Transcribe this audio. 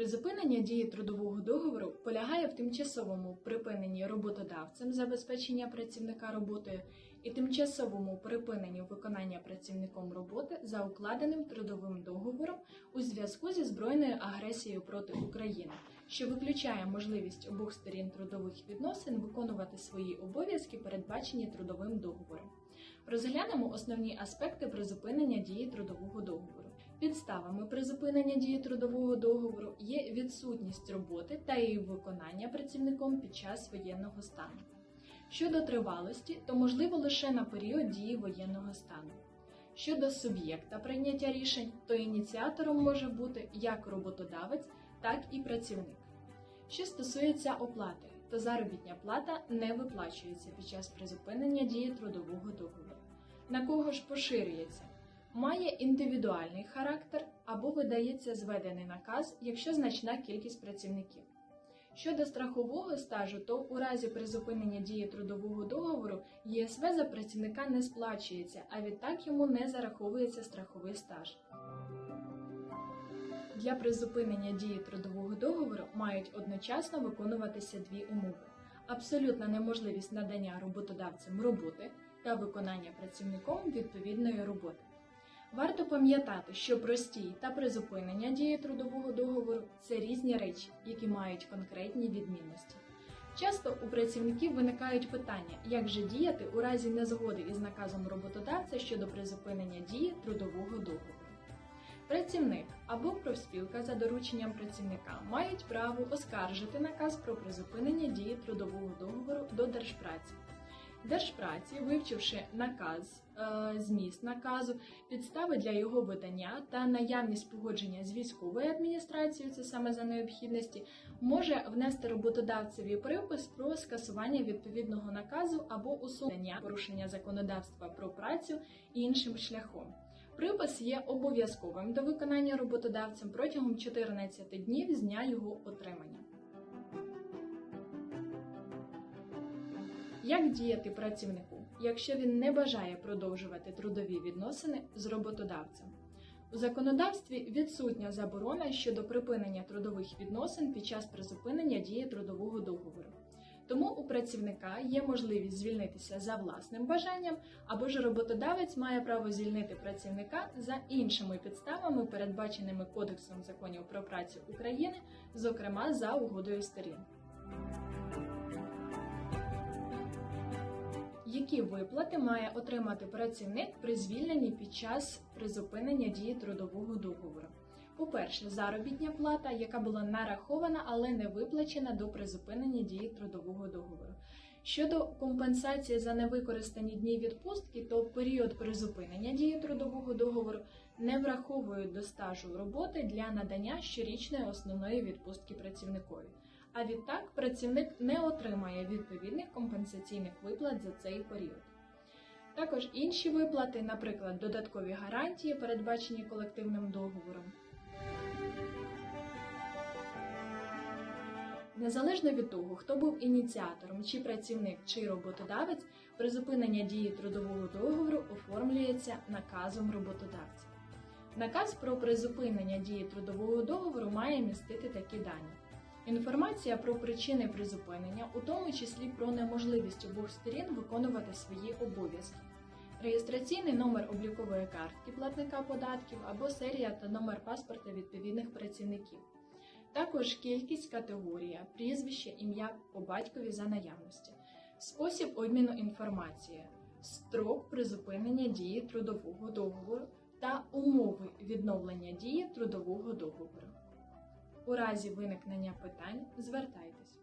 Призупинення дії трудового договору полягає в тимчасовому припиненні роботодавцем забезпечення працівника роботою і тимчасовому припиненні виконання працівником роботи за укладеним трудовим договором у зв'язку зі збройною агресією проти України, що виключає можливість обох сторін трудових відносин виконувати свої обов'язки, передбачені трудовим договором. Розглянемо основні аспекти призупинення дії трудового договору. Підставами призупинення дії трудового договору є відсутність роботи та її виконання працівником під час воєнного стану. Щодо тривалості, то можливо лише на період дії воєнного стану. Щодо суб'єкта прийняття рішень, то ініціатором може бути як роботодавець, так і працівник. Що стосується оплати, то заробітня плата не виплачується під час призупинення дії трудового договору. На кого ж поширюється? Має індивідуальний характер або видається зведений наказ, якщо значна кількість працівників. Щодо страхового стажу, то у разі призупинення дії трудового договору ЄСВ за працівника не сплачується, а відтак йому не зараховується страховий стаж. Для призупинення дії трудового договору мають одночасно виконуватися дві умови: абсолютна неможливість надання роботодавцям роботи та виконання працівником відповідної роботи. Варто пам'ятати, що простій та призупинення дії трудового договору це різні речі, які мають конкретні відмінності. Часто у працівників виникають питання, як же діяти у разі незгоди із наказом роботодавця щодо призупинення дії трудового договору. Працівник або профспілка за дорученням працівника мають право оскаржити наказ про призупинення дії трудового договору до Держпраці. Держпраці, вивчивши наказ, е, зміст наказу, підстави для його видання та наявність погодження з військовою адміністрацією, це саме за необхідності, може внести роботодавцеві припис про скасування відповідного наказу або усунення порушення законодавства про працю іншим шляхом. Припис є обов'язковим до виконання роботодавцем протягом 14 днів з дня його отримання. Як діяти працівнику, якщо він не бажає продовжувати трудові відносини з роботодавцем? У законодавстві відсутня заборона щодо припинення трудових відносин під час призупинення дії трудового договору. Тому у працівника є можливість звільнитися за власним бажанням, або ж роботодавець має право звільнити працівника за іншими підставами, передбаченими Кодексом законів про працю України, зокрема за угодою сторін. Які виплати має отримати працівник при звільненні під час призупинення дії трудового договору? По-перше, заробітня плата, яка була нарахована, але не виплачена до призупинення дії трудового договору. Щодо компенсації за невикористані дні відпустки, то період призупинення дії трудового договору не враховують до стажу роботи для надання щорічної основної відпустки працівникові. А відтак працівник не отримає відповідних компенсаційних виплат за цей період. Також інші виплати, наприклад, додаткові гарантії, передбачені колективним договором. Незалежно від того, хто був ініціатором, чи працівник, чи роботодавець, призупинення дії трудового договору оформлюється наказом роботодавця. Наказ про призупинення дії трудового договору має містити такі дані. Інформація про причини призупинення, у тому числі про неможливість обох сторін виконувати свої обов'язки, реєстраційний номер облікової картки платника податків або серія та номер паспорта відповідних працівників. Також кількість, категорія, прізвище, ім'я по батькові за наявності, спосіб обміну інформації, строк призупинення дії трудового договору та умови відновлення дії трудового договору. У разі виникнення питань звертайтесь.